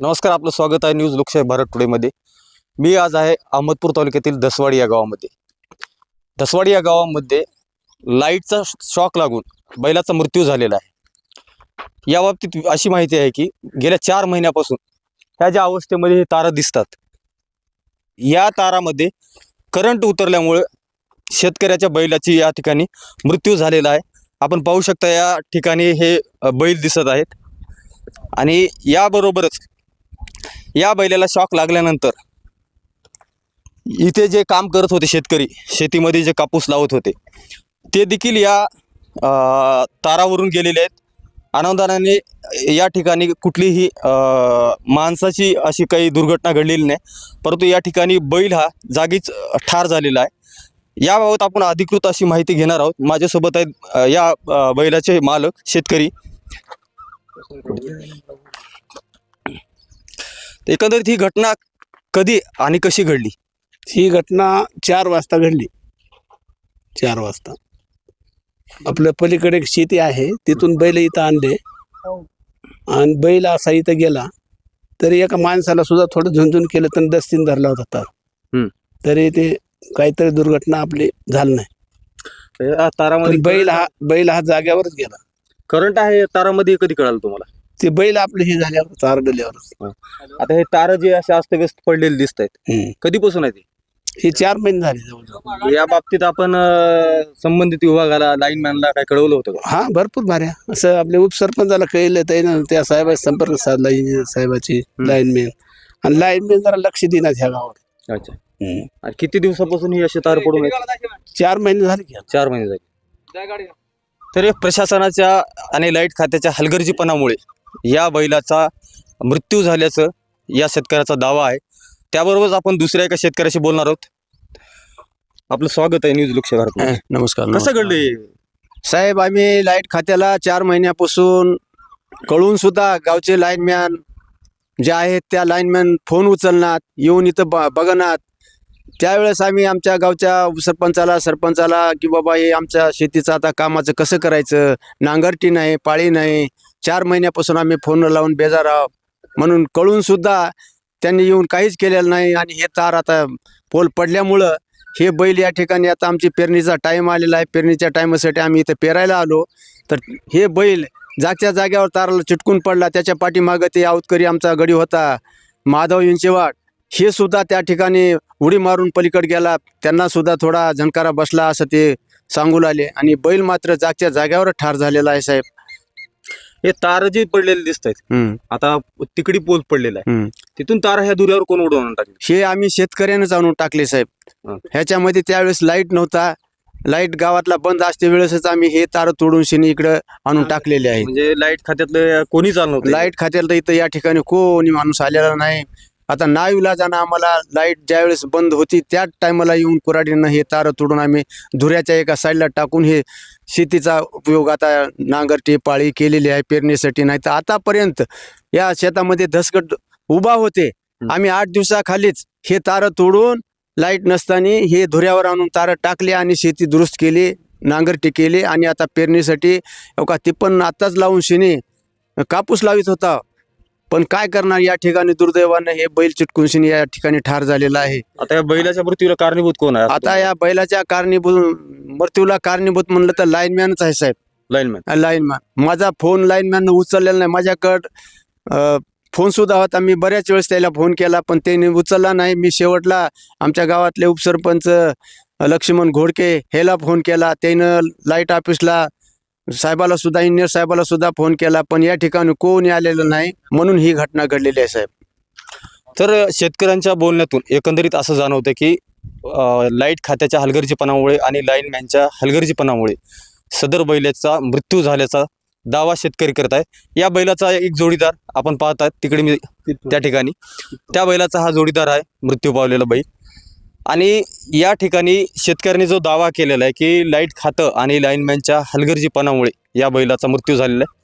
नमस्कार आपलं स्वागत आहे न्यूज लोकशाही भारत टुडेमध्ये मी आज आहे अहमदपूर तालुक्यातील दसवाडी या गावामध्ये. दसवाडी या गावामध्ये लाईटचा शॉक लागून बैलाचा मृत्यू झालेला आहे. या बाबतीत अशी माहिती आहे की गेल्या चार महिन्यापासून ह्या ज्या अवस्थेमध्ये हे तारा दिसतात या तारामध्ये करंट उतरल्यामुळे शेतकऱ्याच्या बैलाची या ठिकाणी मृत्यू झालेला आहे. आपण पाहू शकता या ठिकाणी हे बैल दिसत आहेत. आणि याबरोबरच या बैलाला शॉक लागल्यानंतर इथे जे काम करत होते शेतकरी शेतीमध्ये जे कापूस लावत होते ते देखील या तारावरून गेलेले आहेत. आनंदाने या ठिकाणी कुठलीही माणसाची अशी काही दुर्घटना घडलेली नाही. परंतु या ठिकाणी बैल हा जागीच ठार झालेला आहे. याबाबत आपण अधिकृत अशी माहिती घेणार आहोत. माझ्यासोबत आहेत या बैलाचे मालक शेतकरी. एकंदरीत ही घटना कधी आणि कशी घडली? ही घटना चार वाजता घडली. चार वाजता. आपल्या पलीकडे एक शेती आहे. तिथून बैल इथं आणले. आणि बैल असा इथं गेला. तरी एका माणसाला सुद्धा थोडं झुंझुन केलं तर दस्तीन धरला होता तर. तरी ते काहीतरी दुर्घटना आपली झाली नाही. तारामध्ये बैल हा बैल हा जाग्यावरच गेला. करंट आहे तारामध्ये कधी कळालं तुम्हाला? ते बैल आपले हे झाल्यावर चार डल्यावरच आता हे तार जे असे अस्तव्यस्त पडलेले दिसत आहेत. कधीपासून आहे ते? हे चार महिने झाले जवळजवळ. या बाबतीत आपण अं, संबंधित विभागाला लाईन मॅनला काय कळवलं होतं का? हा भरपूर भाऱ्या असं आपल्या उपसरपंचाला कळलं त्यानं त्या साहेबाचा संपर्क साधला इंजिनियर साहेबाची लाईनमॅन आणि लाईनमॅन जरा लक्ष देणार ह्या गावात अच्छा. आणि किती दिवसापासून ही अशी तार पडून आहेत? चार महिने झाले की चार महिने झाले. तर प्रशासनाच्या आणि लाइट खात्याच्या हलगर्जीपणामुळे या बैलाचा मृत्यू झाल्याचं या शेतकऱ्याचा दावा आहे. त्याबरोबरच आपण दुसऱ्या एका शेतकऱ्याशी बोलणार आहोत. आपलं स्वागत आहे न्यूज लोकशाही भारत नमस्कार कसं घडले साहेब आम्ही लाइट खात्याला चार महिन्यापासून कळून सुद्धा गावचे लाईनमॅन जे आहेत त्या लाईनमॅन फोन उचलणार येऊन इथं ब बघणार. त्यावेळेस आम्ही आमच्या गावच्या सरपंचाला सरपंचाला की बाबा हे आमच्या शेतीचं आता कामाचं कसं करायचं? नांगरटी नाही पाळी नाही. चार महिन्यापासून आम्ही फोन लावून बेजार आहोत. म्हणून कळून सुद्धा त्यांनी येऊन काहीच केलेलं नाही आणि हे तार आता पोल पडल्यामुळं हे बैल या ठिकाणी आता आमची पेरणीचा टाईम आलेला आहे. पेरणीच्या टायमासाठी आम्ही इथं पेरायला आलो. तर हे बैल जागच्या जाग्यावर ताराला चिटकून पडला. त्याच्या पाठीमागं ते आवतकरी आमचा गडी होता. माधव इंचेवाड हे सुद्धा त्या ठिकाणी उडी मारून पलीकडे गेला. त्यांना सुद्धा थोडा झणकारा बसला असं ते सांगू लागले. आणि बैल मात्र जागच्या जाग्यावर ठार झालेला आहे साहेब. हे तार जे पडलेले दिसत आहेत आता तिकडी पोल पडलेला आहे. तिथून तार ह्या दुऱ्यावर कोण उडवून टाकले? हे आम्ही शेतकऱ्यानंच आणून टाकले साहेब. ह्याच्यामध्ये त्यावेळेस लाइट नव्हता. लाइट गावातला बंद असते वेळेसच आम्ही हे तार तोडून शिनी इकडं आणून टाकलेले आहेत. म्हणजे लाइट खात्यातलं कोणी चालवत लाइट खात्याला तर इथं या ठिकाणी कोणी माणूस आलेला नाही. आता नाविलाजानं आम्हाला लाइट ज्यावेळेस बंद होती त्या टायमाला येऊन कुराडीनं हे तार तोडून आम्ही धुऱ्याच्या एका साईडला टाकून हे शेतीचा उपयोग आता नांगरटी पाळी केलेली आहे पेरणीसाठी. नाही तर आतापर्यंत या शेतामध्ये धसकट उभा होते. आम्ही आठ दिवसाखालीच हे तार तोडून लाइट नसताना हे धुऱ्यावर आणून तार टाकले आणि शेती दुरुस्त केली नांगरटी केली आणि आता पेरणीसाठी का ती पण आत्ताच लावून शिनी कापूस लावित होता. पण काय करणार या ठिकाणी दुर्दैवानं हे बैल चिटकून शिनी या ठिकाणी ठार झालेला आहे. आता या बैलाच्या मृत्यूला कारणीभूत कोण आहे? आता या बैलाच्या कारणीभूत मृत्यूला कारणीभूत म्हणलं तर लाईनमॅनच आहे साहेब. लाईनमॅन लाईनमॅन माझा फोन लाईनमॅन उचललेला नाही. माझ्याकडं फोन सुद्धा होता. मी बऱ्याच वेळेस त्याला फोन केला पण त्याने उचलला नाही. मी शेवटला आमच्या गावातले उपसरपंच लक्ष्मण घोडके ह्याला फोन केला. त्यानं लाइट ऑफिसला साहेबाला सुद्धा इंजिनियर साहेबाला सुद्धा फोन केला पण या ठिकाणी कोणी आलेलं नाही म्हणून ही घटना घडलेली आहे साहेब. तर शेतकऱ्यांच्या बोलण्यातून एकंदरीत असं जाणवतं की लाइट खात्याच्या हलगर्जीपणामुळे आणि लाईनमॅनच्या हलगर्जीपणामुळे सदर बैलाचा मृत्यू झाल्याचा दावा शेतकरी करत आहे. या बैलाचा एक जोडीदार आपण पाहत आहात तिकडे मी त्या ठिकाणी. त्या बैलाचा हा जोडीदार आहे मृत्यू पावलेला बैल. आणि या ठिकाणी शेतकऱ्यांनी जो दावा केलेला आहे की लाइट खातं आणि लाईनमॅनच्या हलगर्जीपणामुळे या बैलाचा मृत्यू झालेला आहे.